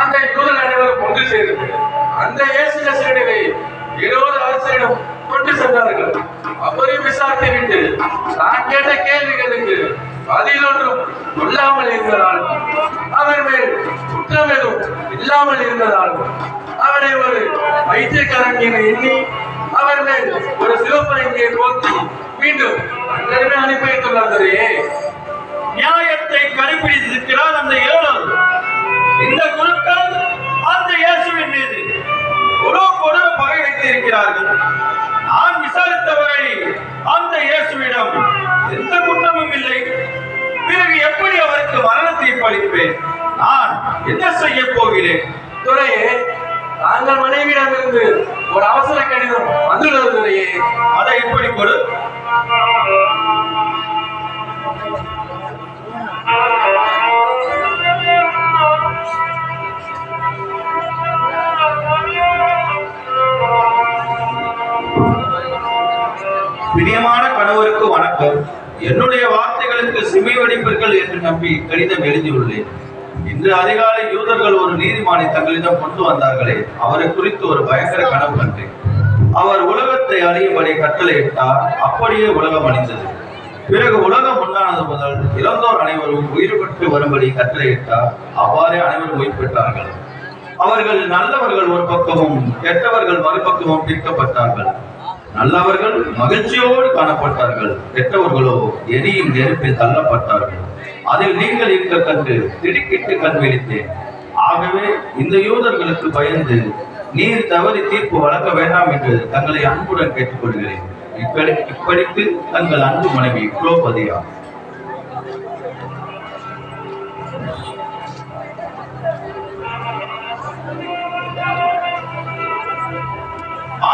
அந்த யூதன் அனைவரும் ஒன்று சேர்ந்து அந்த இயேசு நசரனவை இருபது அரசரிடம் கொண்டு சென்றார்கள். அவரையும் விசாரித்து விட்டு நான் கேட்ட கேள்விகளுக்கு பதிலொன்றும் அவனை ஒரு வைத்தியக்காரன் எண்ணி அவர் மேல் ஒரு சிவப்பனை சிவப்பரங்கியை மீண்டும் அனுப்பி வைத்துள்ளார் நியாயத்தை கடைபிடித்திருக்கிறார் அந்த ஏழர். இந்த குருக்கள் அந்த இயேசுவின் மீது ஒரு கொடூர பகை வைத்திருக்கிறார்கள். நான் விசாரித்தவரை அந்த இயேசுவிடம் எந்த குற்றமும் இல்லை. பிறகு எப்படி அவருக்கு மரண தீர்ப்பளிப்பேன் நான் என்ன செய்ய போகிறேன்? துரையே நாங்கள் மனைவியிடமிருந்து ஒரு அவசர கடிதம் வந்துள்ளது இருக்கிறையே அதை இப்படி கொடு. பிரியமான கணவருக்கு வணக்கம். என்னுடைய வார்த்தைகளுக்கு சிமை வடிப்பீர்கள் என்று நம்பி கடிதம் எழுதியுள்ளேன். இன்று அதிகாலை யூதர்கள் ஒரு நீதிமானை தங்களிடம் கொண்டு வந்தார்களே அவரை குறித்து ஒரு பயங்கர கனவு கண்டேன். அவர் உலகத்தை அழியும்படி கட்டளையிட்டார். அப்படியே உலகம் அணிந்தது பிறகு உலகம் உண்டானது முதல் இறந்தோர் அனைவரும் உயிர் பெற்று வரும்படி கட்டளையிட்டார். அவ்வாறே அனைவரும் உயிர் பெற்றார்கள். அவர்கள் நல்லவர்கள் ஒரு பக்கமும் கெட்டவர்கள் மறுபக்கமும் பிரிக்கப்பட்டார்கள். நல்லவர்கள் மகிழ்ச்சியோடு காணப்பட்டார்கள். கெட்டவர்களோ எரியும் நெருப்பில் தள்ளப்பட்டார்கள். அதில் நீங்கள் இருக்க கண்டு திடுக்கிட்டு கண் விழித்தேன். ஆகவே இந்த யூதர்களுக்கு பயந்து நீர் தவறி தீர்ப்பு வழங்க வேண்டாம் என்று தங்களை அன்புடன் கேட்டுக்கொள்கிறேன். இப்படி இப்படிக்கு தங்கள் அன்பு மனைவி குலோபதியா.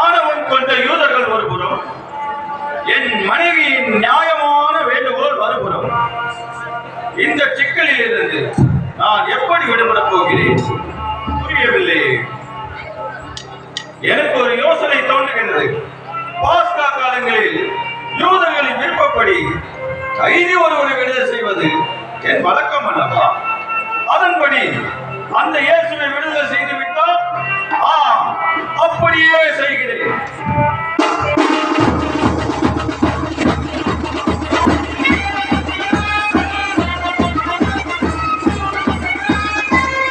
ஆணவம் கொண்ட யூதர்கள் ஒருபுறம் என் மனைவியின் நியாயமான வேண்டுகோள் மறுபுறம் இந்த சிக்கலில் இருந்து நான் எப்படி விடுபடப் போகிறேன்? புரியவில்லை. எனக்கு ஒரு யோசனை தோன்றுகின்றது பாஸ்கா காலங்களில் யூதர்களின் விருப்பப்படி கைதி ஒருவரை விடுதலை செய்வது என் வழக்கம் அல்லவா? அதன்படி அந்த இயேசுவை விடுதலை செய்து விட்டால் ஆம் அப்படியே